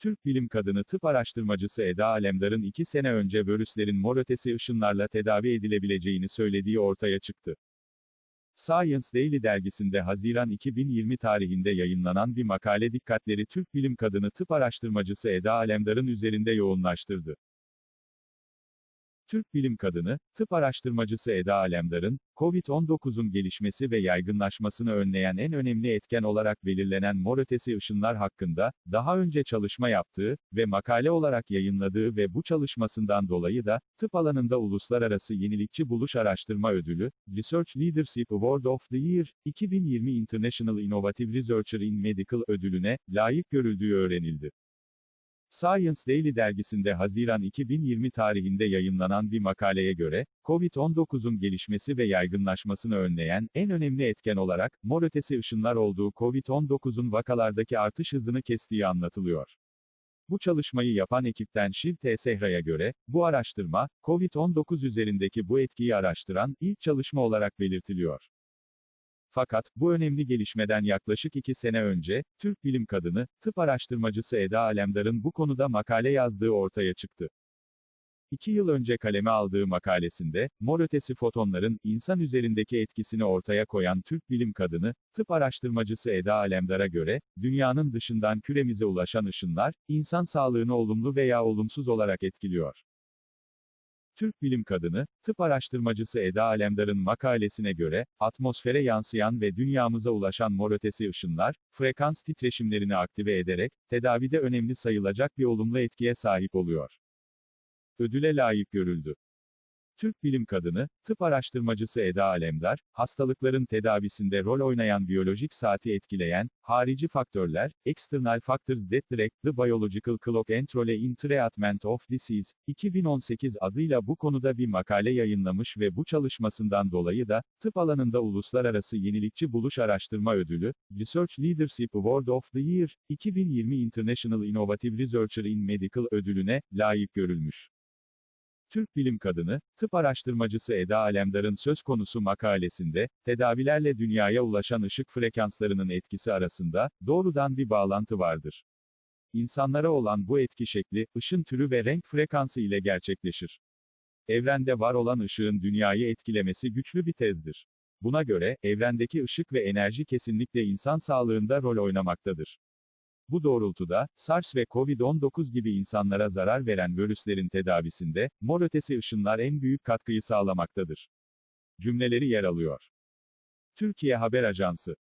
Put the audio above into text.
Türk bilim kadını tıp araştırmacısı Eda Alemdar'ın iki sene önce virüslerin mor ötesi ışınlarla tedavi edilebileceğini söylediği ortaya çıktı. Science Daily dergisinde Haziran 2020 tarihinde yayınlanan bir makale dikkatleri Türk bilim kadını tıp araştırmacısı Eda Alemdar'ın üzerinde yoğunlaştırdı. Türk bilim kadını, tıp araştırmacısı Eda Alemdar'ın, COVID-19'un gelişmesi ve yaygınlaşmasını önleyen en önemli etken olarak belirlenen mor ötesi ışınlar hakkında, daha önce çalışma yaptığı ve makale olarak yayınladığı ve bu çalışmasından dolayı da, tıp alanında Uluslararası Yenilikçi Buluş Araştırma Ödülü, Research Leadership Award of the Year, 2020 International Innovative Researcher in Medical ödülüne, layık görüldüğü öğrenildi. Science Daily dergisinde Haziran 2020 tarihinde yayınlanan bir makaleye göre, COVID-19'un gelişmesi ve yaygınlaşmasını önleyen en önemli etken olarak mor ötesi ışınlar olduğu COVID-19'un vakalardaki artış hızını kestiği anlatılıyor. Bu çalışmayı yapan ekipten Shiv T. Sehra'ya göre, bu araştırma, COVID-19 üzerindeki bu etkiyi araştıran ilk çalışma olarak belirtiliyor. Fakat, bu önemli gelişmeden yaklaşık iki sene önce, Türk bilim kadını, tıp araştırmacısı Eda Alemdar'ın bu konuda makale yazdığı ortaya çıktı. İki yıl önce kaleme aldığı makalesinde, mor ötesi fotonların, insan üzerindeki etkisini ortaya koyan Türk bilim kadını, tıp araştırmacısı Eda Alemdar'a göre, dünyanın dışından küremize ulaşan ışınlar, insan sağlığını olumlu veya olumsuz olarak etkiliyor. Türk bilim kadını, tıp araştırmacısı Eda Alemdar'ın makalesine göre, atmosfere yansıyan ve dünyamıza ulaşan mor ötesi ışınlar, frekans titreşimlerini aktive ederek, tedavide önemli sayılacak bir olumlu etkiye sahip oluyor. Ödüle layık görüldü. Türk bilim kadını, tıp araştırmacısı Eda Alemdar, hastalıkların tedavisinde rol oynayan biyolojik saati etkileyen, harici faktörler, external factors that direct the biological clock and role in treatment of disease, 2018 adıyla bu konuda bir makale yayınlamış ve bu çalışmasından dolayı da, tıp alanında Uluslararası Yenilikçi Buluş Araştırma Ödülü, Research Leadership Award of the Year, 2020 International Innovative Researcher in Medical ödülüne, layık görülmüş. Türk bilim kadını, tıp araştırmacısı Eda Alemdar'ın söz konusu makalesinde, tedavilerle dünyaya ulaşan ışık frekanslarının etkisi arasında, doğrudan bir bağlantı vardır. İnsanlara olan bu etki şekli, ışın türü ve renk frekansı ile gerçekleşir. Evrende var olan ışığın dünyayı etkilemesi güçlü bir tezdir. Buna göre, evrendeki ışık ve enerji kesinlikle insan sağlığında rol oynamaktadır. Bu doğrultuda, SARS ve COVID-19 gibi insanlara zarar veren virüslerin tedavisinde, mor ötesi ışınlar en büyük katkıyı sağlamaktadır. Cümleleri yer alıyor. Türkiye Haber Ajansı